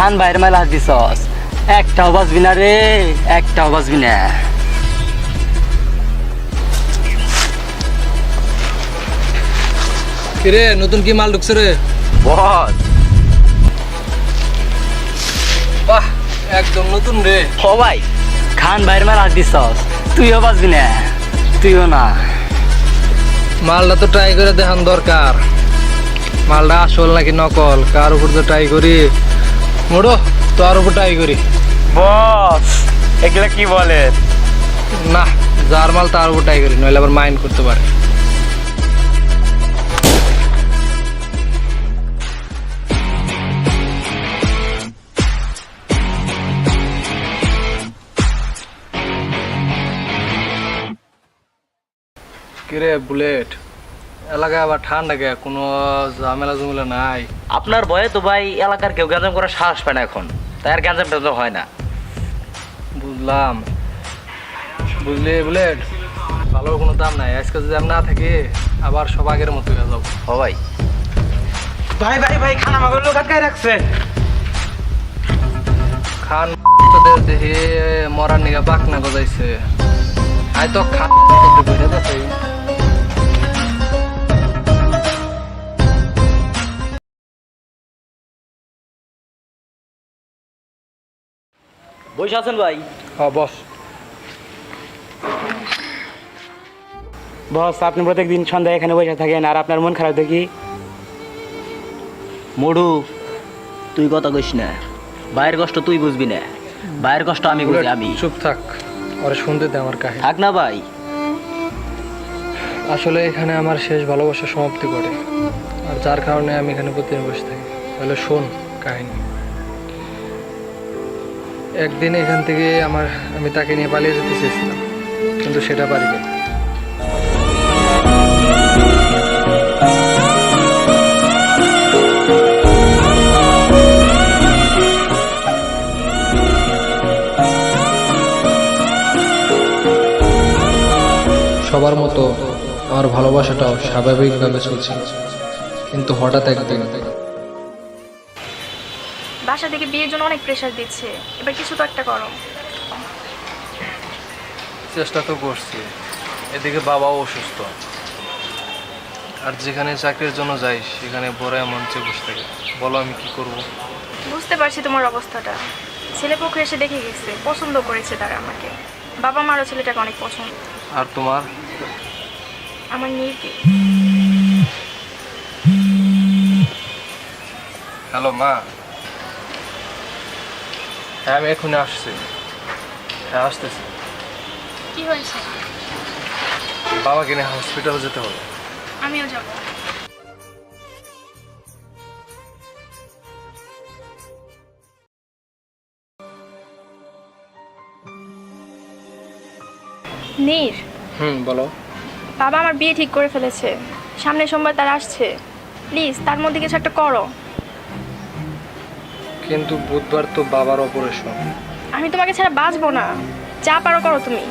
খান বাইরে মেলা হাত দিছস একটাও বাজবি না রে একটাও বাজবি না। কিরে নতুন কি মাল ঢুকছে রে? বস। বাহ একদম নতুন রে। ভাই খান বাইরে মেলা হাত দিছস তুইও বাজবি না তুইও না। মালটা তো ট্রাই করে দেখান দরকার। মালটা আসল নাকি নকল কার উপর তো ট্রাই করি? মোড়ো তোর উপর ট্রাই করি। বস এগুলা কি বলে? না যার মাল তার উপর ট্রাই করি নইলে আবার মাইন্ড করতে পারে। কিরে বুলেট? এলাকায় আবার ঠান্ডা গে কোনো ঝামেলা ঝুমেলা নাই। আপনার ভয়ে তো ভাই এলাকার কেউ গ্যাঞ্জাম করার সাহস পায় না এখন। তাই আর গ্যাঞ্জাম ট্যাঞ্জাম হয় না। বুঝলাম। বুঝলি বুলেট? ভালো কোনো দাম নাই। আজকে যদি আমি না থাকি আবার সব আগের মতো হয়ে যাব। ও ভাই। ভাই ভাই ভাই খানা মাগর লোক আটকায় রাখছে। খান তোদের দেখি মরার নিগা বাক না গজাইছে। আই তো খান বুঝে যাচ্ছে বসে আছেন ভাই? হ বস। বস আপনি প্রত্যেকদিন সন্ধ্যায় এখানে বসে থাকেন আর আপনার মন খারাপ দেখি? মডু তুই কথা কইস না। বাইরের কষ্ট তুই বুঝবি না। বাইরের কষ্ট আমি বুঝি আমি। চুপ থাক। ওরা শুনতে দে আমার কাহিনী। থাক না ভাই। আসলে এখানে আমার শেষ ভালোবাসা সমাপ্তি করে আর যার কারণে আমি এখানে প্রতিদিন বসে থাকি। তাহলে শোন কাহিনী। একদিন এখান থেকে আমার, আমি তাকে নিয়ে পালিয়ে যেতে চেয়েছিলাম, কিন্তু সেটা পারিনি সবার মতো আমার ভালোবাসাটাও স্বাভাবিকভাবে চলছে কিন্তু হঠাৎ একদিন বাসা থেকে বিয়ের জন্য অনেক প্রেশার দিচ্ছে। এবার কিছু তো একটা করো। চেষ্টা তো করছি। এদিকে বাবাও অসুস্থ। আর যেখানে চাকরির জন্য যাই সেখানে বড় মঞ্চে বসে থাকে। বলো আমি কি করব? বুঝতে পারছি তোমার অবস্থাটা। ছেলে পক্ষ এসে দেখে গেছে পছন্দ করেছে তারা আমাকে। বাবা মারও ছেলেটাকে অনেক পছন্দ। আর তোমার? আমার মেয়েকে। হ্যালো মা। হ্যাঁ আমি এখন আসছি। হ্যাঁ আসতেছি। কি হয়েছে? বাবাকে নিয়ে হসপিটালে যেতে হবে। আমিও যাব। নীর হুম বলো। বাবা আমার বিয়ে ঠিক করে ফেলেছে। সামনের সোমবার তার আসছে। প্লিজ তার মধ্যে কিছু একটা করো। কিন্তু বুধবার তো বাবার অপারেশন। আমি তোমাকে ছাড়া বাঁচবো না। যা পারো করো তুমি।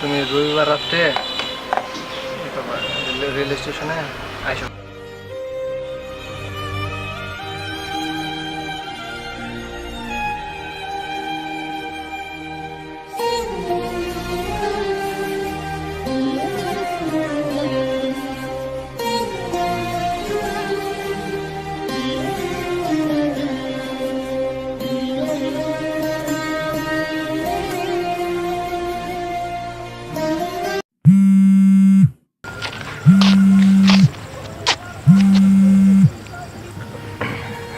তুমি রবিবার রাত্রে রেলওয়ে স্টেশনে আইসো।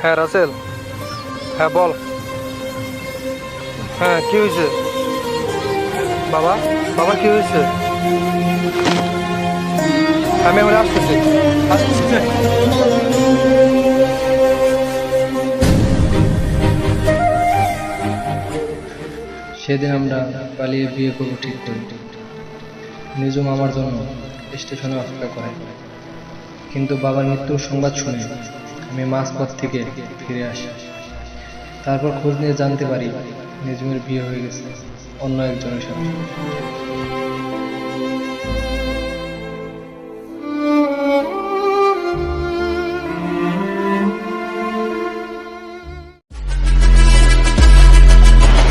হ্যাঁ রাসেল হ্যাঁ বল। হ্যাঁ কি হয়েছে? বাবা বাবা, কি হয়েছে? আমি এবার আসতেছি। আসতেছি। সেদিন আমরা পালিয়ে বিয়ে করব ঠিক করি নিজুম আমার জন্য স্টেশনে অপেক্ষা করে। কিন্তু বাবার মৃত্যুর সংবাদ শুনে আমি মাঝপথ থেকে ফিরে আসি। তারপর খোঁজ নিয়ে জানতে পারি নিজুমের বিয়ে হয়ে গেছে অন্য একজনের সাথে।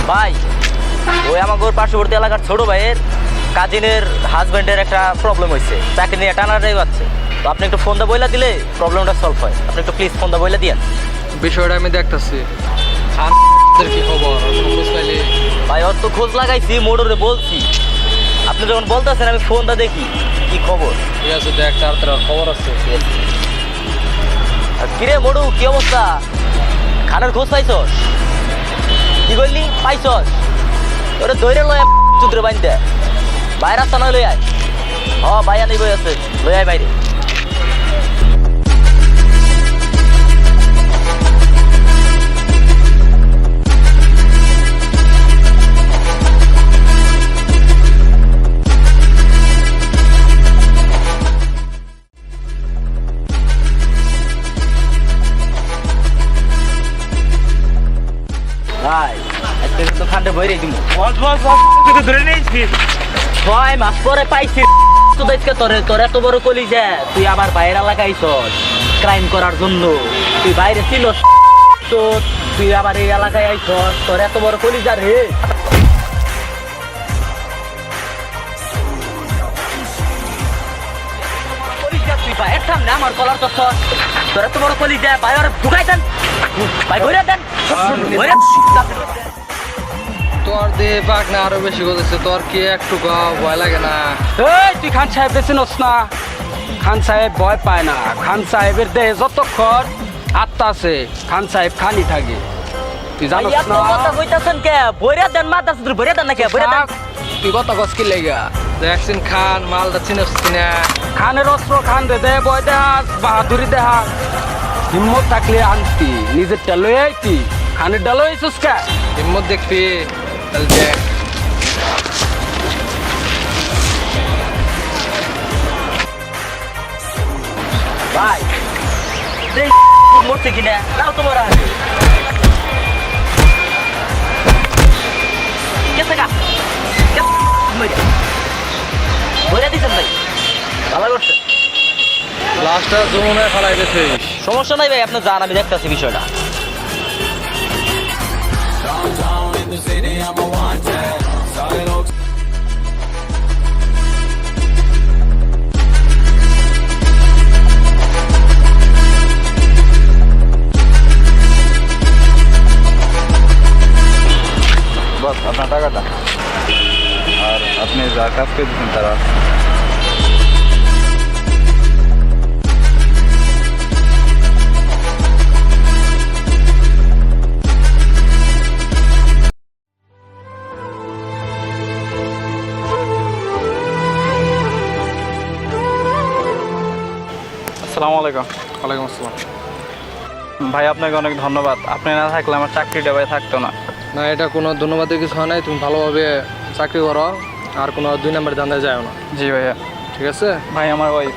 ভাই, ওই আমার পার্শ্ববর্তী এলাকার ছোট ভাইয়ের কাজিনের হাজবেন্ডের একটা প্রবলেম হয়েছে চাকরি নিয়ে টানাটাই পাচ্ছে তো আপনি একটু ফোন দা বইলা দিলে প্রবলেমটা সলভ হয়। আপনি একটু প্লিজ ফোন দা বইলা দিয়েন। বিষয়টা আমি দেখতেছি। আর কি খবর? ভাই ওর তো খোঁজ লাগাইছি মোটরে বলছি। আপনি যখন বলতেছেন আমি ফোনটা দেখি কি খবর? ঠিক আছে দেখ আর খবর আছে কিরে মোড়ু কি অবস্থা? খানের খোঁজ পাইছস? কি বললি পাইছস? ওরে দৈরে লয় চুদ্রে বান্ধে বাইরে রাস্তা নয় লই আয়। হ বাইয়া নিবই আছে। লই আয় বাইরে। তো খানটা দিব বস বস বস ধরে ছয় মাস পরে পাইছি। তো দেখতে তোরে তোর এত বড় কলি যে তুই আবার বাইরে লাগাইছস। ক্রাইম করার জন্য। তুই বাইরে ছিল তো তুই আবার এই এলাকায় আইছস। তোর এত বড় কলি যা রে সামনে আমার কলার তো তোর এত বড় কলিজা বাইরে ঢুকাই দেন। ভাই ভরে দেন। তোর দেহে পাক না আরও বেশি করতেছে তোর কি একটু ভয় লাগে না। এই তুই খান সাহেব চিনস না। খান সাহেব ভয় পায় না। খান সাহেবের দেহে যতক্ষণ আত্মা আছে খান সাহেব খানি থাকে। তুই না? কথা কইতাছেন কে? বইরা দেন মাথা সুদ্র বইরা দেন না কে বইরা দেন। তুই কি লেগা? দেখছেন খান চিনস কিনা? খানের অস্ত্র খান দে দে বয় দেহাস বাহাদুরি দেহাস হিম্মত থাকলে আনতি নিজের ডালো আইতি। খানের ডালো আইসুস হিম্মত দেখবি। তাহলে দেখ ভাই মরছে কিনা? নাও তোমার লাস্টটা ফেলাই সমস্যা নাই ভাই আপনি যান আমি দেখতেছি বিষয়টা। বস আপনার টাকাটা আর আপনি যা কাজ করে দিচ্ছেন তারা আসসালামু আলাইকুম। ওয়ালাইকুম আসসালাম। ভাই আপনাকে অনেক ধন্যবাদ। আপনি না থাকলে আমার চাকরিটা ভাই থাকতো না। না এটা কোনো ধন্যবাদের কিছু হয় নাই। তুমি ভালোভাবে চাকরি করো আর কোনো দুই নম্বর ধান্দায় যায় না। জি ভাইয়া। ঠিক আছে? ভাই আমার ওয়াইফ